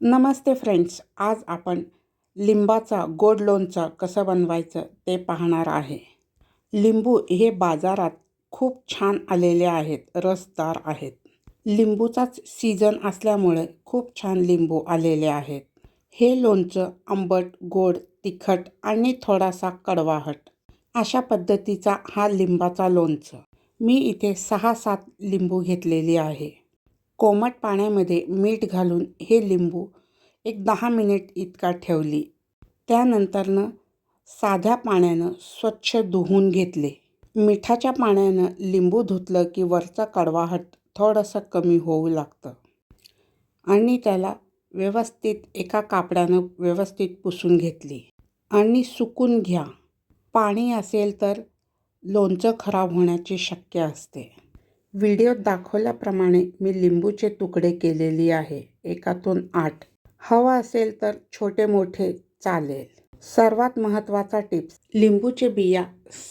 नमस्ते friends आज आपण लिंबाचा गोड लोणचं कसं बनवायचं ते पाहणार आहे. लिंबू हे बाजारात खूप छान आलेले आहेत रसदार आहेत. लिंबूचाच सीझन असल्यामुळे खूप छान लिंबू आलेले आहेत. हे लोणचं आंबट गोड तिखट आणि थोडासा कडवाहट. अशा पद्धतीचा हा लिंबाचा लोणचं. मी इथे सहा सात लिंबू घेतलेली आहे. कोमट पाण्यामध्ये मीठ घालून हे लिंबू एक दहा मिनिट इतका ठेवली. त्यानंतरनं साध्या पाण्यानं स्वच्छ धुवून घेतले. मिठाच्या पाण्यानं लिंबू धुतलं की वरचा कडवाहट थोडंसं कमी होऊ लागतं. आणि त्याला व्यवस्थित एका कापडानं व्यवस्थित पुसून घेतली. आणि सुकून घ्या. पाणी असेल तर लोणचं खराब होण्याची शक्य असते. व्हिडिओत दाखवल्याप्रमाणे मी लिंबूचे तुकडे केलेली आहे. एकातून आठ. हवा असेल तर छोटे मोठे चालेल. सर्वात महत्त्वाचा टिप्स लिंबूचे बिया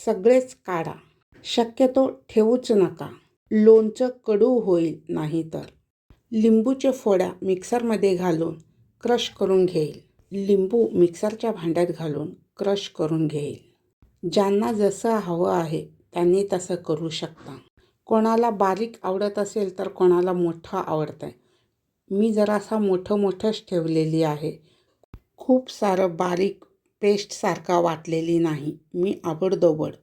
सगळेच काढा. शक्यतो ठेवूच नका. लोणचं कडू होईल नाही तर. लिंबूचे फोड्या मिक्सरमध्ये घालून क्रश करून घेईल. लिंबू मिक्सरच्या भांड्यात घालून क्रश करून घेईल. ज्यांना जसं हवं आहे त्यांनी तसं करू शकता. कोणाला बारीक आवडत असेल तर कोणाला मोठं आवडतं आहे मी जरासा मोठं मोठंच ठेवलेली आहे. खूप सारं बारीक पेस्टसारखा वाटलेली नाही. मी आबडदोबड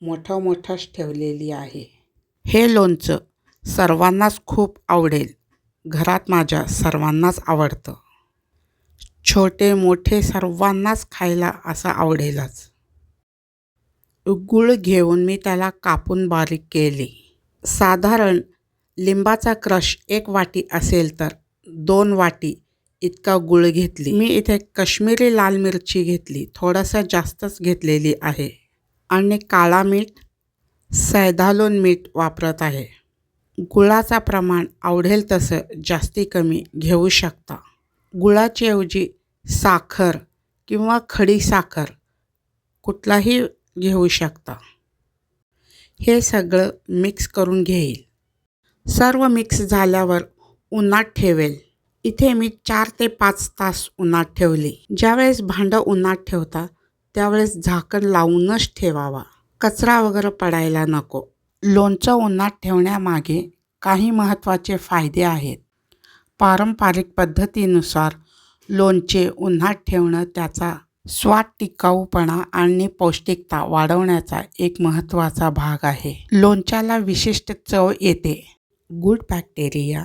मोठं मोठंच ठेवलेली आहे. हे लोणचं सर्वांनाच खूप आवडेल. घरात माझ्या सर्वांनाच आवडतं. छोटे मोठे सर्वांनाच खायला असं आवडेलच. गुळ घेऊन मी त्याला कापून बारीक केली. साधारण लिंबाचा क्रश एक वाटी असेल तर दोन वाटी इतका गुळ घेतली. मी इथे कश्मीरी लाल मिरची घेतली. थोडासा जास्तच घेतलेली आहे. आणि काळा मीठ सैदालोन मीठ वापरत आहे. गुळाचा प्रमाण आवडेल तसं जास्ती कमी घेऊ शकता. गुळाच्याऐवजी ऐवजी साखर किंवा खडी साखर कुठलाही घेऊ शकता. हे सगळं मिक्स करून घेईल. सर्व मिक्स झाल्यावर उन्हात ठेवेल. इथे मी चार ते पाच तास उन्हात ठेवली. ज्यावेळेस भांडं उन्हात ठेवता त्यावेळेस झाकण लावूनच ठेवावा. कचरा वगैरे पडायला नको. लोणचं उन्हात ठेवण्यामागे काही महत्त्वाचे फायदे आहेत. पारंपरिक पद्धतीनुसार लोणचे उन्हात ठेवणं त्याचा स्वाद टिकाऊपणा आणि पौष्टिकता वाढवण्याचा एक महत्त्वाचा भाग आहे. लोणच्याला विशिष्ट चव येते. गुड बॅक्टेरिया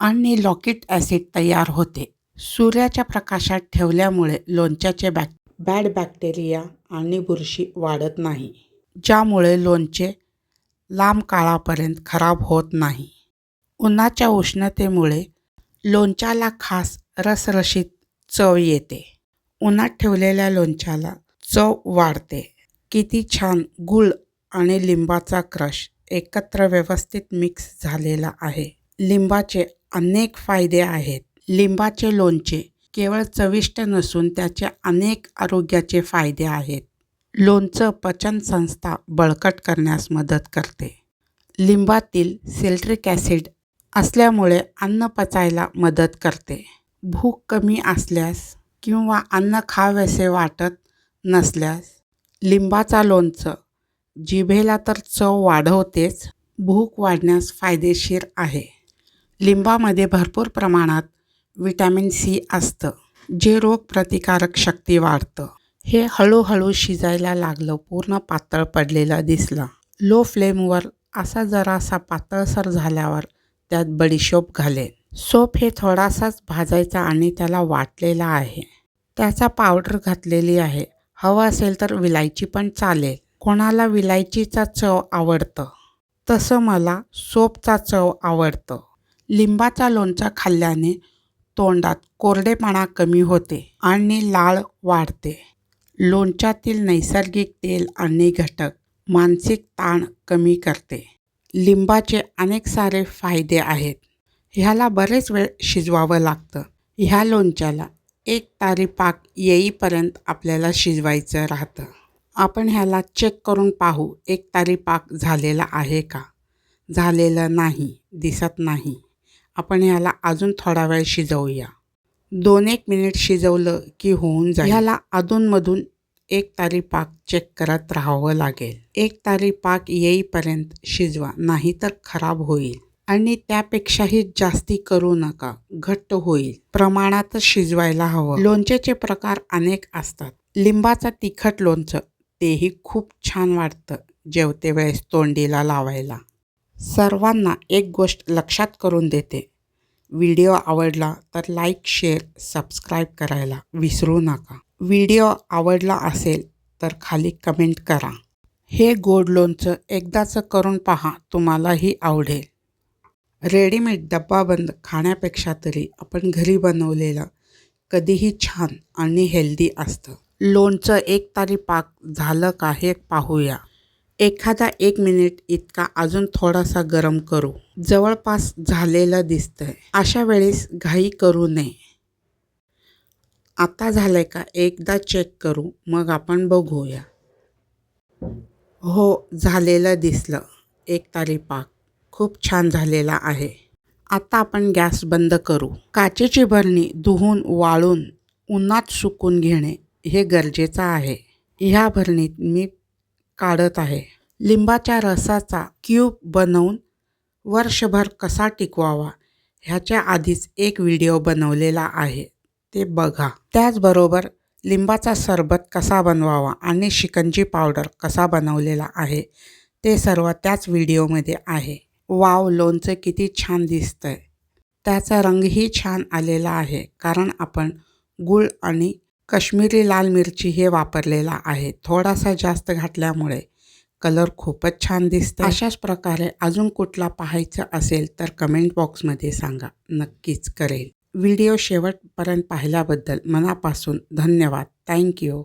आणि लॉकिट ॲसिड तयार होते. सूर्याच्या प्रकाशात ठेवल्यामुळे लोणच्याचे बॅक बॅड बॅक्टेरिया आणि बुरशी वाढत नाही ज्यामुळे लोणचे लांब काळापर्यंत खराब होत नाही. उन्हाच्या उष्णतेमुळे लोणच्याला खास रसरशीत चव येते. उन्हात ठेवलेल्या लोणच्याला चव वाढते. किती छान गूळ आणि लिंबाचा क्रश एकत्र व्यवस्थित मिक्स झालेला आहे. लिंबाचे अनेक फायदे आहेत. लिंबाचे लोणचे केवळ चविष्ट नसून त्याचे अनेक आरोग्याचे फायदे आहेत. लोणचं पचनसंस्था बळकट करण्यास मदत करते. लिंबातील सिल्ट्रिक ॲसिड असल्यामुळे अन्न पचायला मदत करते. भूक कमी असल्यास किंवा अन्न खावेसे वाटत नसल्यास लिंबाचा लोणचं जिभेला तर चव वाढवतेच भूक वाढण्यास फायदेशीर आहे. लिंबामध्ये भरपूर प्रमाणात विटॅमिन सी असतं जे रोगप्रतिकारक शक्ती वाढतं. हे हळूहळू शिजायला लागलं पूर्ण पातळ पडलेला दिसला. लो फ्लेमवर असा जरासा पातळसर झाल्यावर त्यात बडीशोप घालेन. सोप हे थोडासाच भाजायचा आणि त्याला वाटलेला आहे. त्याचा पावडर घातलेली आहे. हवं असेल तर विलायची पण चालेल. कोणाला विलायचीचा चव आवडतं? तसं मला सोपचा चव आवडतं. लिंबाचा लोणचा खाल्ल्याने तोंडात कोरडेपणा कमी होते आणि लाळ वाढते. लोणच्यातील नैसर्गिक तेल आणि घटक मानसिक ताण कमी करते. लिंबाचे अनेक सारे फायदे आहेत. ह्याला बरेच वेळ शिजवावं लागतं. ह्या लोणच्याला एक तारी पाक येईपर्यंत आपल्याला शिजवायचं राहतं. आपण ह्याला चेक करून पाहू एक तारी पाक झालेला आहे का? झालेलं नाही दिसत नाही. आपण ह्याला अजून थोडा वेळ शिजवूया. दोन एक मिनिट शिजवलं की होऊन जाईल. ह्याला अधूनमधून एक तारी पाक चेक करत राहावं लागेल. एक तारी पाक येईपर्यंत शिजवा नाहीतर खराब होईल. आणि त्यापेक्षाही जास्ती करू नका. घट्ट होईल. प्रमाणातच शिजवायला हवं. लोणच्याचे प्रकार अनेक असतात. लिंबाचा तिखट लोणचं तेही खूप छान वाटतं जेवते वेळेस तोंडीला लावायला. सर्वांना एक गोष्ट लक्षात करून देते. व्हिडिओ आवडला तर लाईक शेअर सबस्क्राईब करायला विसरू नका. व्हिडिओ आवडला असेल तर खाली कमेंट करा. हे गोड लोणचं एकदाचं करून पहा तुम्हालाही आवडेल. रेडीमेड डब्बाबंद खाण्यापेक्षा तरी आपण घरी बनवलेलं कधीही छान आणि हेल्दी असतं. लोणचं एक तारी पाक झालं का हे पाहूया. एखादा एक मिनिट इतका अजून थोडासा गरम करू. जवळपास झालेलं दिसतंय. अशा वेळेस घाई करू नये. आता झालंय का एकदा चेक करू मग आपण बघूया. हो झालेलं दिसलं. एक तारी पाक. खूप छान झालेला आहे. आता आपण गॅस बंद करू. काचेची भरणी धुवून वाळून उन्हात सुकून घेणे हे गरजेचं आहे. ह्या भरणीत मी काढत आहे. लिंबाच्या रसाचा क्यूब बनवून वर्षभर कसा टिकवावा ह्याच्या आधीच एक व्हिडिओ बनवलेला आहे. ते बघा. त्याचबरोबर लिंबाचा सरबत कसा बनवावा आणि शिकंजी पावडर कसा बनवलेला आहे ते सर्व त्याच व्हिडिओमध्ये आहे. वाव लोणचं किती छान दिसतंय. त्याचा रंगही छान आलेला आहे कारण आपण गूळ आणि काश्मीरी लाल मिरची हे वापरलेला आहे. थोडासा जास्त घातल्यामुळे कलर खूपच छान दिसतं अशाच प्रकारे अजून कुठला पाहायचं असेल तर कमेंट बॉक्समध्ये सांगा. नक्कीच करेल. व्हिडिओ शेवटपर्यंत पाहिल्याबद्दल मनापासून धन्यवाद. थँक्यू.